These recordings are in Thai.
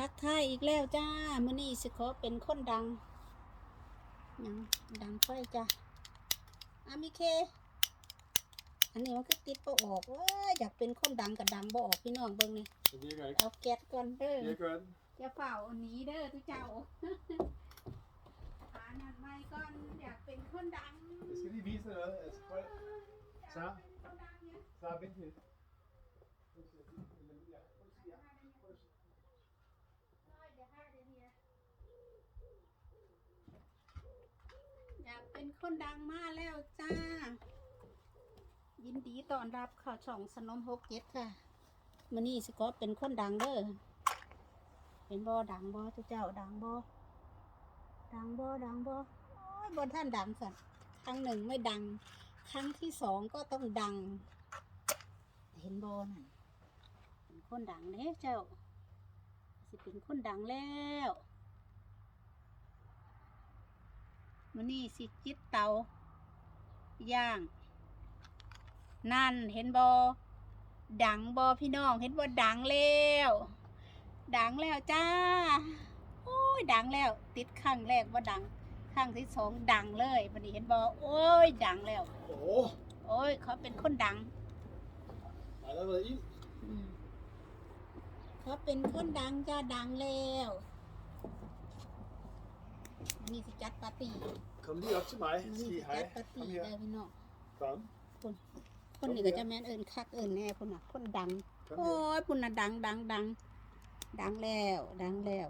ทักทายอีกแล้วจ้ามื้อนี้สิขอเป็นคนดังหยังดังค่อยจ้าอามิเค อันนี้มันก็ติดบ่ออกเว้ยอยากเป็นคนดังกับดังบ่ออกพี่น้องเบิ่งนี่ En hier kijk. เอาแก๊สก่อนเด้อ Hier kan. จะเฝ้าอันนี้เด้อทุกเจ้าหานันไม่ก่อนอยากเป็นคนดัง Is je die wies er? Is gewoon. อยากเป็นคนดังเนี่ย Sta een beetje. อยากเป็น คนดังมาแล้วจ้า ยินดีต้อนรับข้าวช่องสนมหกเจ็ดค่ะมื่อนี้สิก็เป็นคนดังเด้อเป็นบ่ดังบ่ทุกเจ้าดังบ่ดังบ่ดังบ่โอ้ยบ่ท่านดังสัตว์ครั้งหนึ่งไม่ดัง ครั้งที่สองก็ต้องดัง เห็นบ่นั่นเป็นคนดังเด้เจ้า สิเป็นคนดังแล้ว มื่อนี้สิจิตเตาย่าง นั่นเห็นบอดังบอพี่น้องเห็นบอดังแล้ว ดังแล้วจ้าโอ้ยดังแล้ว ติดข้างแรกว่าดังข้างที่สองดังเลยวันนี้เห็นบอโอ้ยดังแล้ว Oh. โอ้ยเขาเป็นคนดัง Maar dat wil je. อืมเขาเป็นคนดังจ้าดังแล้ว นี่สิจัดปาร์ตี้ Kom die achter mij. นี่สิ Zie จัด hij. ปาร์ตี้ Kom เลย hier. พี่น้อง Kom. คนนี้ก็จะแม่นเอิญคักเอิญแน่พุ่นน่ะคนดัง Kom โอ้ hier. ยพุ่นน่ะดังดังดังดังแล้ว ดังแล้ว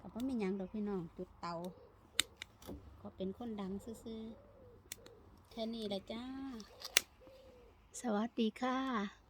ก็บ่มีหยังดอกพี่น้องจุดเตาก็เป็นคนดังซื่อๆแค่นี้แหละจ้า สวัสดีค่ะ